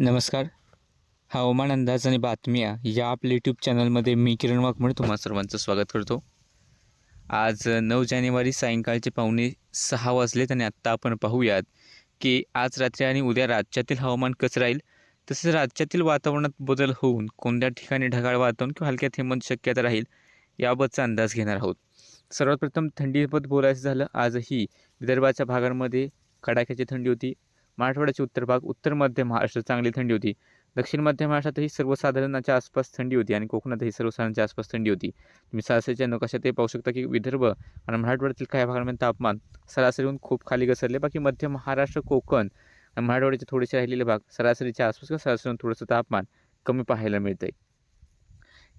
नमस्कार. हवामान अंदाज आणि बातम्या या आपल्या यूट्यूब चॅनलमध्ये मी किरण वाघमोडे तुम्हा सर्वांचं स्वागत करतो. आज नऊ जानेवारी सायंकाळचे पाहुणे सहा वाजलेत आणि आत्ता आपण पाहूयात की आज रात्री आणि उद्या राज्यातील हवामान कसं राहील? तसेच राज्यातील वातावरणात बदल होऊन कोणत्या ठिकाणी ढगाळ वातावरण किंवा हलक्या थेंबांची शक्यता राहील याबाबतचा अंदाज घेणार आहोत. सर्वात प्रथम थंडीबद्दल बोलायचं झालं आजही विदर्भाच्या भागांमध्ये कडाक्याची थंडी होती. मराठवाड्याचे उत्तर भाग उत्तर मध्य महाराष्ट्र चांगली थंडी होती. दक्षिण मध्य महाराष्ट्रातही सर्वसाधारणाच्या आसपास थंडी होती आणि कोकणातही सर्वसाधारणाच्या आसपास थंडी होती. तुम्ही सरासरीच्या नकाशातही पाहू शकता की विदर्भ आणि मराठवाड्यातील काही भागांमध्ये तापमान सरासरीहून खूप खाली घसरले. बाकी मध्य महाराष्ट्र कोकण आणि मराठवाड्याचे थोडेसे राहिलेले भाग सरासरीच्या आसपास किंवा सरासरीहून थोडंसं तापमान कमी पाहायला मिळतंय.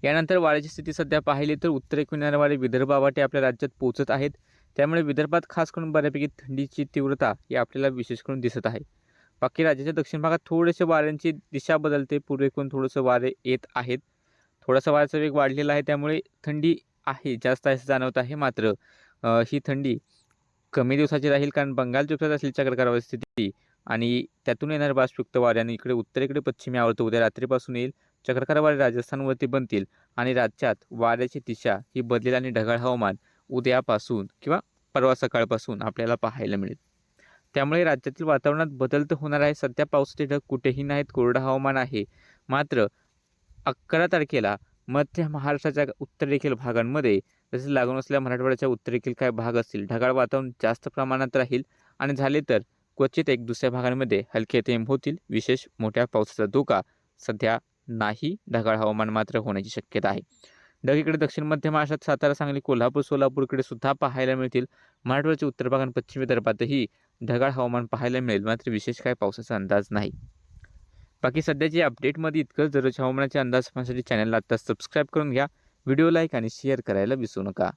यानंतर वाऱ्याची स्थिती सध्या पाहिली तर उत्तरे किनारे विदर्भावाटे आपल्या राज्यात पोहोचत आहेत. त्यामुळे विदर्भात खास करून बऱ्यापैकी थंडीची तीव्रता ही आपल्याला विशेष करून दिसत आहे. बाकी राज्याच्या दक्षिण भागात थोडेसे वाऱ्यांची दिशा बदलते. पूर्वेकडून थोडंसं वारे येत आहेत. थोडासा वाऱ्याचा वेग वाढलेला आहे. त्यामुळे थंडी आहे जास्त असं जाणवत आहे. मात्र ही थंडी कमी दिवसाची राहील कारण बंगालच्या उपसात असलेली चक्रकार स्थिती आणि त्यातून येणारे बाष्पयुक्त वाऱ्याने इकडे उत्तरेकडे पश्चिमी आवडतो उद्या रात्रीपासून येईल. चक्रकार वारे राजस्थानवरती बनतील आणि राज्यात वाऱ्याची दिशा ही बदलेल आणि ढगाळ हवामान उद्यापासून किंवा परवा सकाळपासून आपल्याला पाहायला मिळेल. त्यामुळे राज्यातील वातावरणात बदल तर होणार आहे. सध्या पावसाचे ढग कुठेही नाहीत. कोरडं हवामान आहे. मात्र अकरा तारखेला मध्य महाराष्ट्राच्या उत्तरेखील भागांमध्ये तसेच लागून असलेल्या मराठवाड्याच्या उत्तरेखील काही भाग असतील ढगाळ वातावरण जास्त प्रमाणात राहील आणि झाले तर क्वचित एक दुसऱ्या भागांमध्ये हलके थेंब होतील. विशेष मोठ्या पावसाचा धोका सध्या नाही. ढगाळ हवामान मात्र होण्याची शक्यता आहे. डगीकडे दक्षिण मध्य महाराष्ट्रात सातारा सांगली कोल्हापूर सोलापूरकडे सुद्धा पाहायला मिळतील. मराठवाड्याच्या उत्तर भाग आणि पश्चिम विदर्भातही ढगाळ हवामान पाहायला मिळेल. मात्र विशेष काय पावसाचा अंदाज नाही. बाकी सध्याच्या अपडेटमध्ये इतकंच. दररोज हवामानाचे अंदाज पाहण्यासाठी चॅनलला आत्ता सबस्क्राईब करून घ्या. व्हिडिओ लाईक आणि शेअर करायला विसरू नका.